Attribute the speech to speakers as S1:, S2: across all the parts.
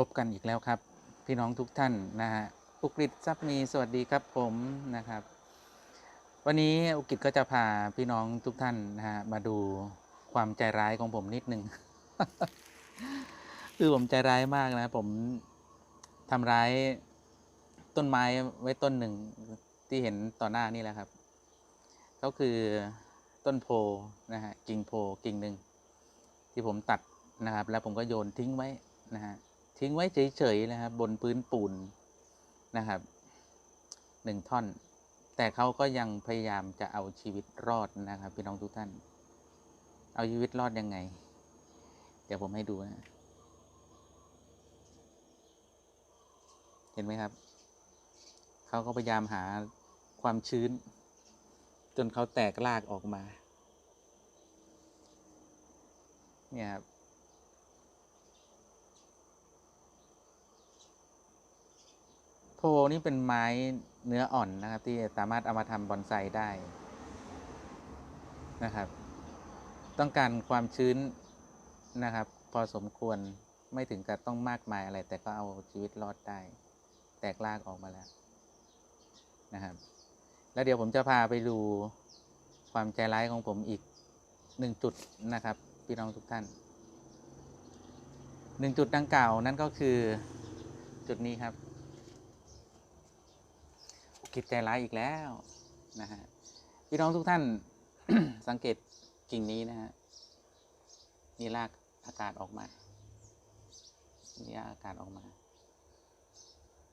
S1: พบกันอีกแล้วครับ พี่น้องทุกท่านนะฮะอุกฤษทรัพย์มีสวัสดีครับผมนะครับ วันนี้อุกฤษก็จะพาพี่น้องทุกท่านนะฮะมาดูความใจร้ายของผมนิดนึงคือผมใจร้ายมากนะผมทำร้ายต้นไม้ไว้ต้นหนึ่งที่เห็นต่อหน้านี่แหละครับ ก็คือต้นโพนะฮะกิ่งโพกิ่งหนึ่งที่ผมตัดนะครับ แล้วผมก็โยนทิ้งไว้นะฮะ ทิ้งไว้เฉยๆนะครับ บนพื้นปูนนะครับหนึ่งท่อน แต่เขาก็ยังพยายามจะเอาชีวิตรอดนะครับ พี่น้องทุกท่าน เอาชีวิตรอดยังไง เดี๋ยวผมให้ดูนะเห็นไหมครับ เขาก็พยายามหาความชื้น จนเขาแตกรากออกมา เนี่ยครับ โพนี่เป็นไม้เนื้ออ่อนนะครับ ที่สามารถเอามาทำบอนไซได้นะครับ ต้องการความชื้นนะครับ พอสมควรไม่ถึงกับต้องมากมายอะไร แต่ก็เอาชีวิตรอดได้ แตกรากออกมาแล้วนะครับ แล้วเดี๋ยวผมจะพาไปดูความใจร้ายของผมอีกหนึ่งจุดนะครับ พี่น้องทุกท่านหนึ่งจุดดังกล่าวนั่นก็คือจุดนี้ครับ กิจใจร้ายอีกแล้วนะฮะพี่น้องทุกท่าน สังเกตกิ่งนี้นะฮะมีรากอากาศออกมามีรากอากาศออกมา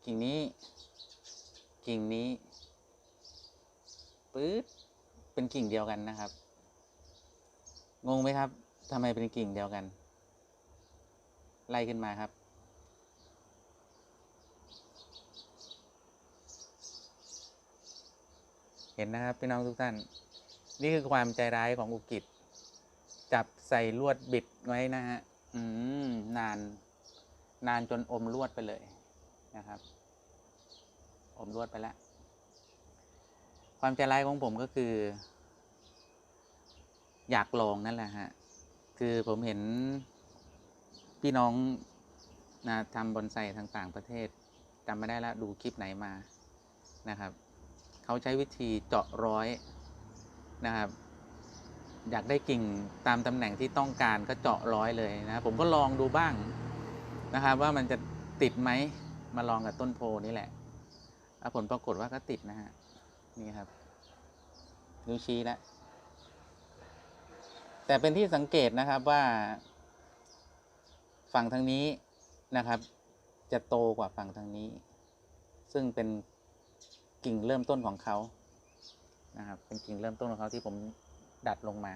S1: กิ่งนี้ กิ่งนี้ปื๊ดเป็นกิ่งเดียวกันนะครับ งงไหมครับทำไมเป็นกิ่งเดียวกัน ไล่ขึ้นมาครับ เห็นนะครับพี่น้องทุกท่าน นี่คือความใจร้ายของอุกิจ จับใส่ลวดบิดไว้นะฮะอืมนาน นานจนอมลวดไปเลยนะครับ อมลวดไปแล้ว ความใจร้ายของผมก็คือ อยากลองนั่นแหละฮะคือผมเห็นพี่น้องนะทำบอนไซทางต่างประเทศจำไม่ได้แล้วดูคลิปไหนมานะครับ เขาใช้วิธีเจาะร้อยนะครับ อยากได้กิ่งตามตำแหน่งที่ต้องการก็เจาะร้อยเลยนะผมก็ลองดูบ้างนะครับ ว่ามันจะติดไหมมาลองกับต้นโพนี่แหละผลปรากฏว่าก็ติดนะฮะนี่ครับนิ้วชี้แล้วแต่เป็นที่สังเกตนะครับว่า ฝั่งทางนี้นะครับ จะโตกว่าฝั่งทางนี้ ซึ่งเป็น กิ่งเริ่มต้นของเขานะครับ เป็นกิ่งเริ่มต้นของเขาที่ผมดัดลงมา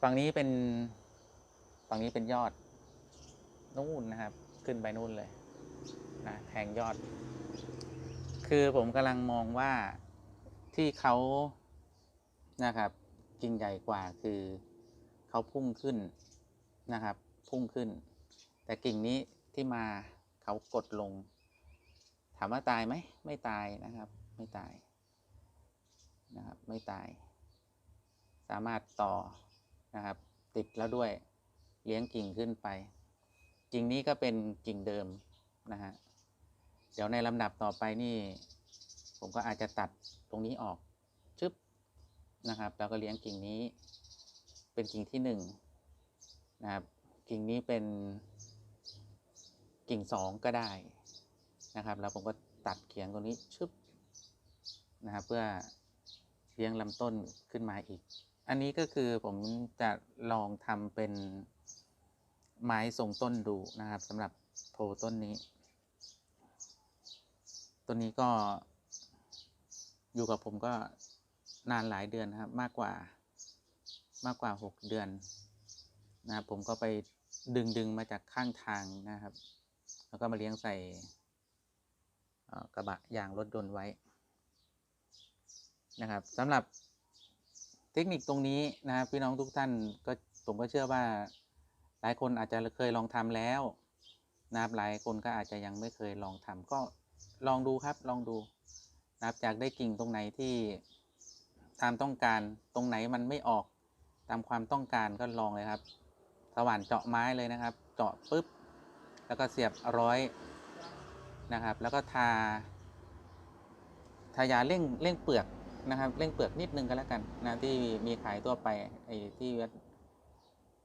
S1: ฝั่งนี้เป็นฝั่งนี้เป็นยอดนู่นนะครับ ขึ้นไปนู่นเลยนะแทงยอด คือผมกำลังมองว่าที่เขานะครับ กิ่งใหญ่กว่าคือเขาพุ่งขึ้นนะครับ พุ่งขึ้น แต่กิ่งนี้ที่มาเขากดลง ถามว่าตายไหมไม่ตายนะครับ ไม่ตายนะครับ ไม่ตาย สามารถต่อนะครับ ติดแล้วด้วยเลี้ยงกิ่งขึ้นไป กิ่งนี้ก็เป็นกิ่งเดิมนะฮะเดี๋ยวในลำดับต่อไปนี่ ผมก็อาจจะตัดตรงนี้ออกชึบนะครับ แล้วก็เลี้ยงกิ่งนี้เป็นกิ่งที่หนึ่งนะครับ กิ่งนี้เป็นกิ่งสองก็ได้ นะครับ แล้วผมก็ตัดเขียงตรงนี้ชึบนะครับ เพื่อเลี้ยงลำต้นขึ้นมาอีก อันนี้ก็คือผมจะลองทำเป็นไม้ทรงต้นดูนะครับสำหรับโพต้นนี้ ต้นนี้ก็อยู่กับผมก็นานหลายเดือนนะครับ มากกว่ามากกว่าหกเดือนนะครับผมก็ไปดึงดึงมาจากข้างทางนะครับ แล้วก็มาเลี้ยงใส่ กระบะยางรถยนต์ไว้นะครับสำหรับเทคนิคตรงนี้นะครับพี่น้องทุกท่านก็ผมก็เชื่อว่าหลายคนอาจจะเคยลองทำแล้วนะครับหลายคนก็อาจจะยังไม่เคยลองทำก็ลองดูครับลองดูนะครับจากได้กิ่งตรงไหนที่ตามต้องการตรงไหนมันไม่ออกตามความต้องการก็ลองเลยครับ สว่านเจาะไม้เลยนะครับ เจาะปุ๊บแล้วก็เสียบร้อย นะครับ แล้วก็ทา ทายาเร่งเร่งเปลือกนะครับเร่งเปลือกนิดนึงก็แล้วกันนะที่มีขายทั่วไปไอ้ที่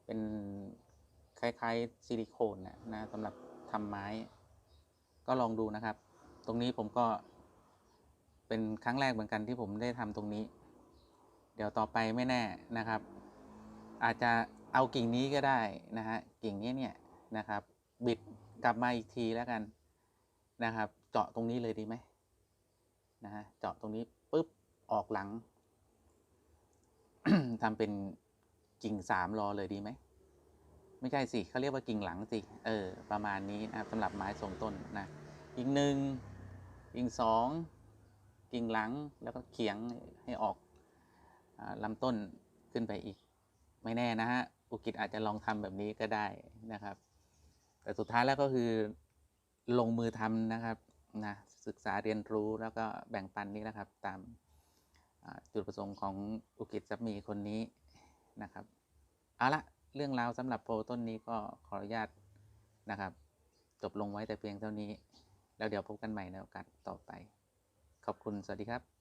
S1: เป็นคล้ายๆซิลิโคนนะนะสำหรับทำไม้ ก็ลองดูนะครับ ตรงนี้ผมก็เป็นครั้งแรกเหมือนกันที่ผมได้ทำตรงนี้ เดี๋ยวต่อไปไม่แน่นะครับ อาจจะเอากิ่งนี้ก็ได้นะฮะกิ่งนี้เนี่ยนะครับ บิดกลับมาอีกทีแล้วกัน นะครับ เจาะตรงนี้เลยดีไหมนะฮะเจาะตรงนี้ปุ๊บออกหลังทำเป็นกิ่งสามรอเลยดีไหมไม่ใช่สิเขาเรียกว่ากิ่งหลังสิเออประมาณนี้นะครับสำหรับไม้ทรงต้นนะกิ่งหนึ่งกิ่งสองกิ่งหลังแล้วก็เขียงให้ออกอลำต้นขึ้นไปอีก ไม่แน่นะฮะอุกิจอาจจะลองทำแบบนี้ก็ได้นะครับ แต่สุดท้ายแล้วก็คือ ลงมือทำนะครับนะศึกษาเรียนรู้แล้วก็แบ่งปันนี่นะครับ ตามจุดประสงค์ของอุกิจซับมีคนนี้นะครับ เอาละเรื่องราวสำหรับโพต้นนี้ก็ขออนุญาตนะครับ จบลงไว้แต่เพียงเท่านี้ แล้วเดี๋ยวพบกันใหม่ในโอกาสต่อไป ขอบคุณสวัสดีครับ